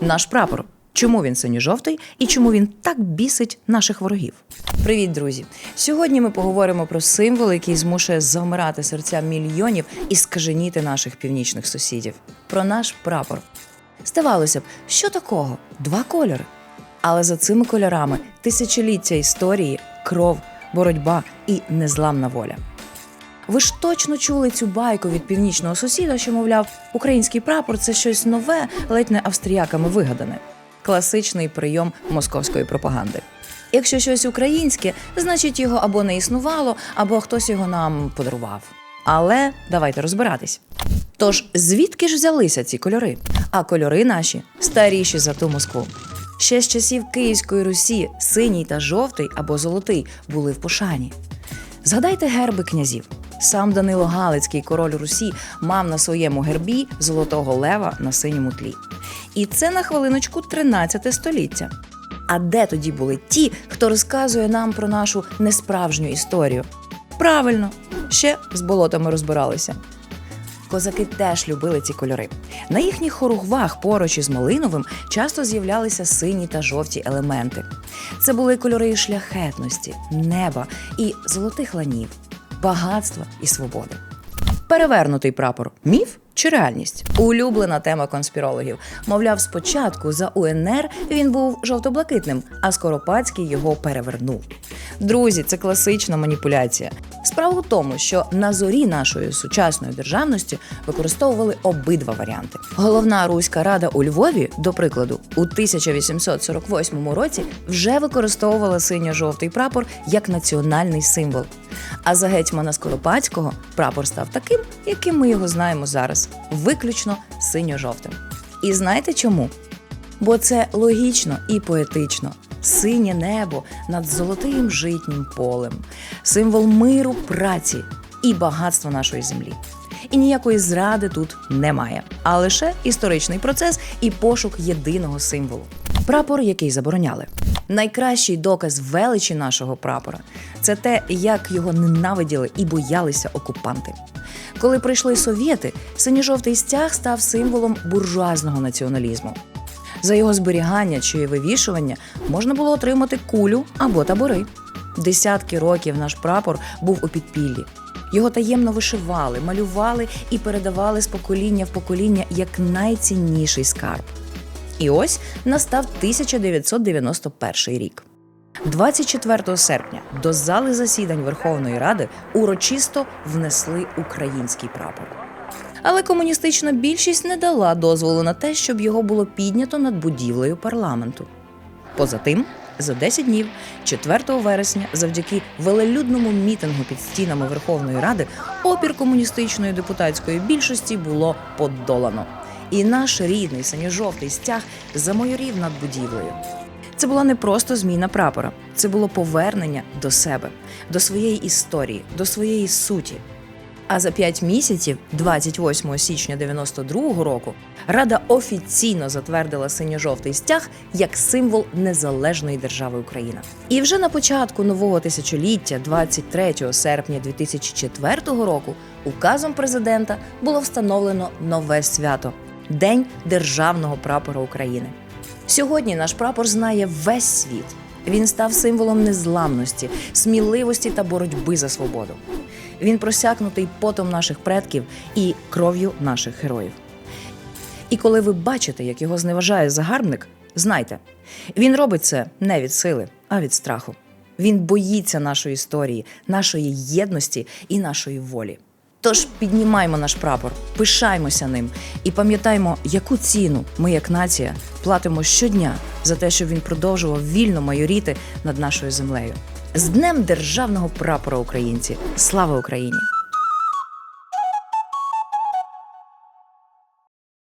Наш прапор. Чому він синьо-жовтий і чому він так бісить наших ворогів? Привіт, друзі! Сьогодні ми поговоримо про символ, який змушує завмирати серця мільйонів і скаженіти наших північних сусідів. Про наш прапор. Здавалося б, що такого? Два кольори. Але за цими кольорами тисячоліття історії, кров, боротьба і незламна воля. Ви ж точно чули цю байку від північного сусіда, що мовляв, український прапор це щось нове, ледь не австріяками вигадане. Класичний прийом московської пропаганди. Якщо щось українське, значить його або не існувало, або хтось його нам подарував. Але давайте розбиратись. Тож звідки ж взялися ці кольори? А кольори наші старіші за ту Москву. Ще з часів Київської Русі синій та жовтий або золотий були в пошані. Згадайте герби князів. Сам Данило Галицький, король Русі, мав на своєму гербі золотого лева на синьому тлі. І це на хвилиночку 13 століття. А де тоді були ті, хто розказує нам про нашу несправжню історію? Правильно, ще з болотами розбиралися. Козаки теж любили ці кольори. На їхніх хоругвах поруч із малиновим часто з'являлися сині та жовті елементи. Це були кольори шляхетності, неба і золотих ланів, багатства і свободи. Перевернутий прапор міф чи реальність? Улюблена тема конспірологів. Мовляв, спочатку за УНР він був жовто-блакитним, а Скоропадський його перевернув. Друзі, це класична маніпуляція. Справа в тому, що на зорі нашої сучасної державності використовували обидва варіанти. Головна руська рада у Львові, до прикладу, у 1848 році вже використовувала синьо-жовтий прапор як національний символ. А за гетьмана Скоропадського прапор став таким, яким ми його знаємо зараз, виключно синьо-жовтим. І знаєте чому? Бо це логічно і поетично. Синє небо над золотим житнім полем, символ миру, праці і багатства нашої землі. І ніякої зради тут немає, а лише історичний процес і пошук єдиного символу. Прапор, який забороняли. Найкращий доказ величі нашого прапора це те, як його ненавиділи і боялися окупанти. Коли прийшли совєти, синьо-жовтий стяг став символом буржуазного націоналізму. За його зберігання чи вивішування можна було отримати кулю або табори. Десятки років наш прапор був у підпіллі. Його таємно вишивали, малювали і передавали з покоління в покоління як найцінніший скарб. І ось настав 1991 рік. 24 серпня до зали засідань Верховної Ради урочисто внесли український прапор. Але комуністична більшість не дала дозволу на те, щоб його було піднято над будівлею парламенту. Поза тим, за 10 днів, 4 вересня, завдяки велелюдному мітингу під стінами Верховної Ради, опір комуністичної депутатської більшості було подолано. І наш рідний синьо-жовтий стяг замайорів над будівлею. Це була не просто зміна прапора, це було повернення до себе, до своєї історії, до своєї суті. А за п'ять місяців, 28 січня 92-го року, Рада офіційно затвердила синьо-жовтий стяг як символ незалежної держави Україна. І вже на початку нового тисячоліття, 23 серпня 2004 року, указом президента було встановлено нове свято День державного прапора України. Сьогодні наш прапор знає весь світ. Він став символом незламності, сміливості та боротьби за свободу. Він просякнутий потом наших предків і кров'ю наших героїв. І коли ви бачите, як його зневажає загарбник, знайте, він робить це не від сили, а від страху. Він боїться нашої історії, нашої єдності і нашої волі. Тож піднімаймо наш прапор, пишаймося ним і пам'ятаймо, яку ціну ми, як нація, платимо щодня за те, щоб він продовжував вільно майоріти над нашою землею. З Днем державного прапора українці! Слава Україні!